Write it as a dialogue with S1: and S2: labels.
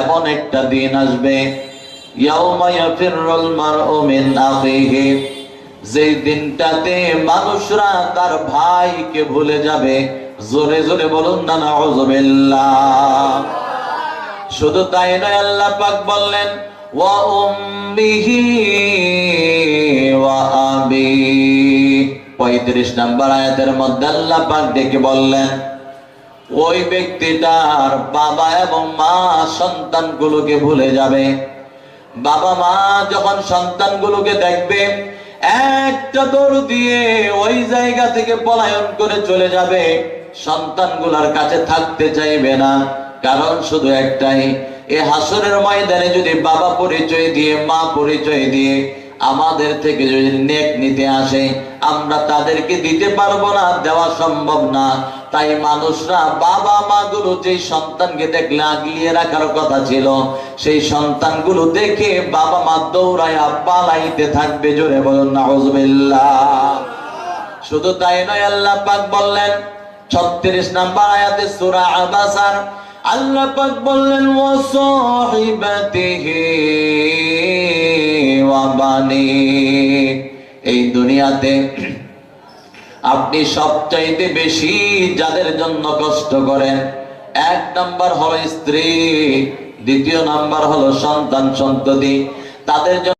S1: এমন একটা দিন আসবে যেই দিনটাতে মানুষরা তার ভাইকে ভুলে যাবে, জোরে জোরে বলুন না নাউযুবিল্লাহ শুধু তাই নয়, আল্লাহ পাক বললেন, ওয়া উম্মিহি ওয়া আবি। 35 নম্বর আয়াতের মধ্যে আল্লাহ পাক ডেকে বললেন ওই ব্যক্তি তার বাবা এবং মা সন্তানগুলোকে ভুলে যাবে। বাবা মা যখন সন্তানগুলোকে দেখবে, একটা দৌড় দিয়ে ওই জায়গা থেকে পলায়ন করে চলে যাবে। সন্তানগুলার কাছে থাকতে চাইবে না, কারণ শুধু একটাই, এ হাসরের ময়দানে যদি বাবা পরিচয় দিয়ে, মা পরিচয় দিয়ে আমাদের থেকে যদি নেক নিতে আসে আমরা তাদেরকে দিতে পারব না, দেওয়া সম্ভব না। তাই মানুষরা বাবা মা গুলো যে সন্তানকে দেখলে আগলিয়ে রাখার কথা ছিল, সেই সন্তানগুলো দেখে বাবা মা দৌড়ায় পালাইতে থাকবে, জোরে বলুন শুধু তাই নয়, আল্লাহ পাক বললেন 36 নাম্বার আয়াতে সূরা আবাসার, আল্লাহ পাক বললেন, ওয়া সাহিবাতিহি ওয়া বানি এই দুনিয়াতে আপনি সবচাইতে বেশি যাদের জন্য কষ্ট করেন, এক নম্বর হলো স্ত্রী, দ্বিতীয় নাম্বার হলো সন্তান সন্ততি তাদের জন্য